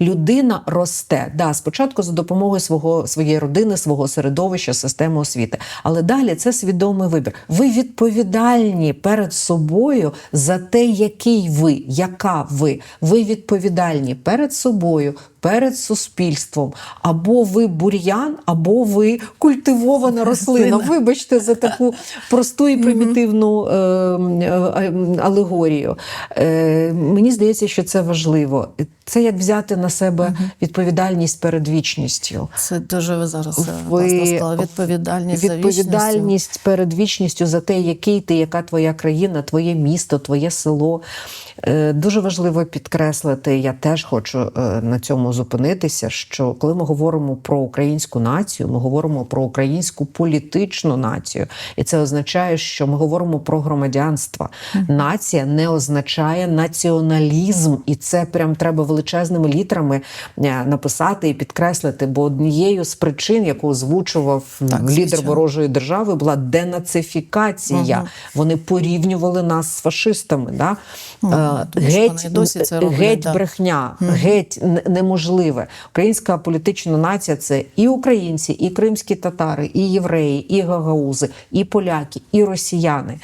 людина росте. Да, спочатку за допомогою свого своєї родини, свого середовища, системи освіти. Але далі це свідомий вибір. Ви відповідальні перед собою за те, який ви, яка ви. Ви відповідальні перед собою, перед суспільством. Або ви бур'ян, або ви культивована рослина. Вибачте за таку просту і примітивну е, е, алегорію. Е, мені здається, що це важливо. Це як взяти на себе відповідальність перед вічністю. Це дуже ви зараз е, Ви- сказали. Відповідальність, за відповідальність перед вічністю за те, який ти, яка твоя країна, твоє місто, твоє село. Е, Дуже важливо підкреслити, я теж хочу на цьому зупинитися. Що коли ми говоримо про українську націю, ми говоримо про українську політичну націю, і це означає, що ми говоримо про громадянство. Нація не означає націоналізм, і це прям треба величезними літрами е, написати і підкреслити. Бо однією з причин, яку озвучував Так, лідер ворожої держави, була денацифікація. Мгм. Вони порівнювали нас з фашистами. Да? Що геть, досі це роблять, геть брехня, геть н- неможливе. Українська політична нація це і українці, і кримські татари, і євреї, і гагаузи, і поляки, і росіяни.